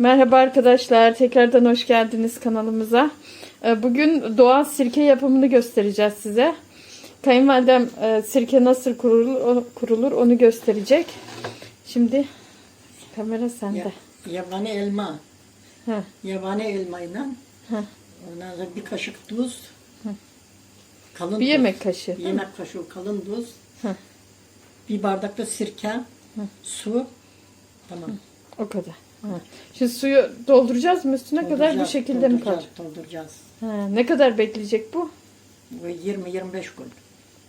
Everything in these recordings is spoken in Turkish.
Merhaba arkadaşlar. Tekrardan hoş geldiniz kanalımıza. Ee, Bugün doğal sirke yapımını göstereceğiz size. Kayınvalidem e, sirke nasıl kurulur, onu gösterecek. Şimdi kamera sende. Ya, yabani elma. Heh, Yabani elmayla heh. ondan sonra bir kaşık tuz. Kalın Bir tuz. yemek kaşığı. Bir yemek kaşığı kalın tuz. Heh. Bir bardak da sirke. Su. Tamam. O kadar. Şimdi suyu dolduracağız mı üstüne kadar bu şekilde mi kalacak? Dolduracağız. Ha, ne kadar bekleyecek bu? Bu 20-25 gün.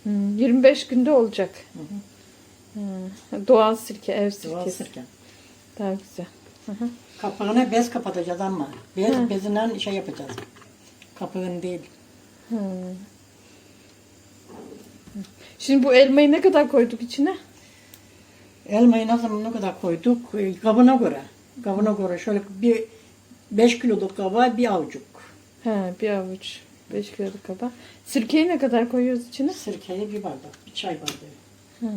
Hmm, 25 günde olacak. Ha, Doğal sirke, ev Doğal sirkesi. sirke. Daha güzel. Hı hı. Kapağına bez kapatacağız ama. Bez, bezinden şey yapacağız. Kapağını değil. Hmm. Şimdi bu elmayı ne kadar koyduk içine? Elmayı ne zaman ne kadar koyduk? E, Kabına göre. Kabına göre şöyle bir 5 kiloluk kaba bir avucuk. He, bir avuç. 5 kiloluk kaba. Sirkeyi ne kadar koyuyoruz içine? Sirkeyi bir bardak, bir çay bardağı.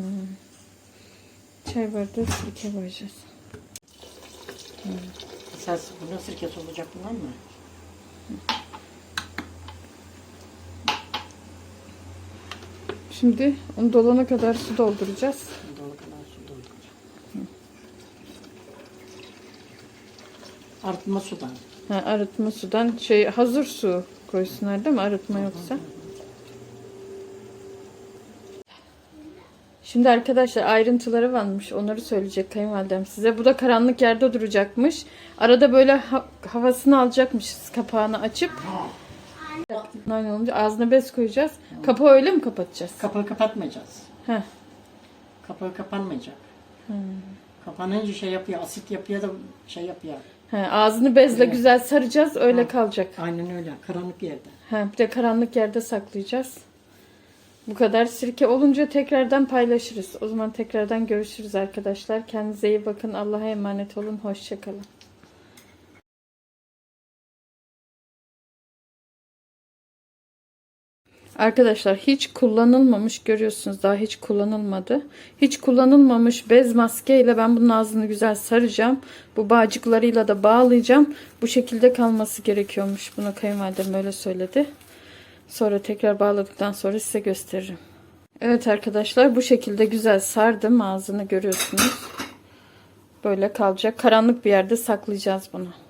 Çay bardağı sirke koyacağız. Esas bunun sirkesi olacak bunlar mı? Şimdi onu dolana kadar su dolduracağız. Dolu kadar su dolduracağım. Artma sudan. Ha, arıtma sudan şey hazır su koysunlar değil mi? Arıtma yoksa. Şimdi arkadaşlar ayrıntıları varmış. Onları söyleyecek kayınvalidem size. Bu da karanlık yerde duracakmış. Arada böyle ha- havasını alacakmışız kapağını açıp. Aynen olunca ağzına bez koyacağız. Kapağı öyle mi kapatacağız? Kapağı kapatmayacağız. Heh. Kapağı kapanmayacak. Kapanınca şey yapıyor, asit yapıyor da şey yapıyor. He, ağzını bezle güzel saracağız. Öyle kalacak. Aynen öyle, karanlık yerde. He, bir de karanlık yerde saklayacağız. Bu kadar sirke olunca tekrardan paylaşırız. O zaman tekrardan görüşürüz arkadaşlar. Kendinize iyi bakın. Allah'a emanet olun. Hoşçakalın. Arkadaşlar hiç kullanılmamış görüyorsunuz daha hiç kullanılmadı. Hiç kullanılmamış bez maskeyle ben bunun ağzını güzel saracağım. Bu bağcıklarıyla da bağlayacağım. Bu şekilde kalması gerekiyormuş. Bunu kayınvalidem öyle söyledi. Sonra tekrar bağladıktan sonra size gösteririm. Evet arkadaşlar bu şekilde güzel sardım ağzını görüyorsunuz. Böyle kalacak. Karanlık bir yerde saklayacağız bunu.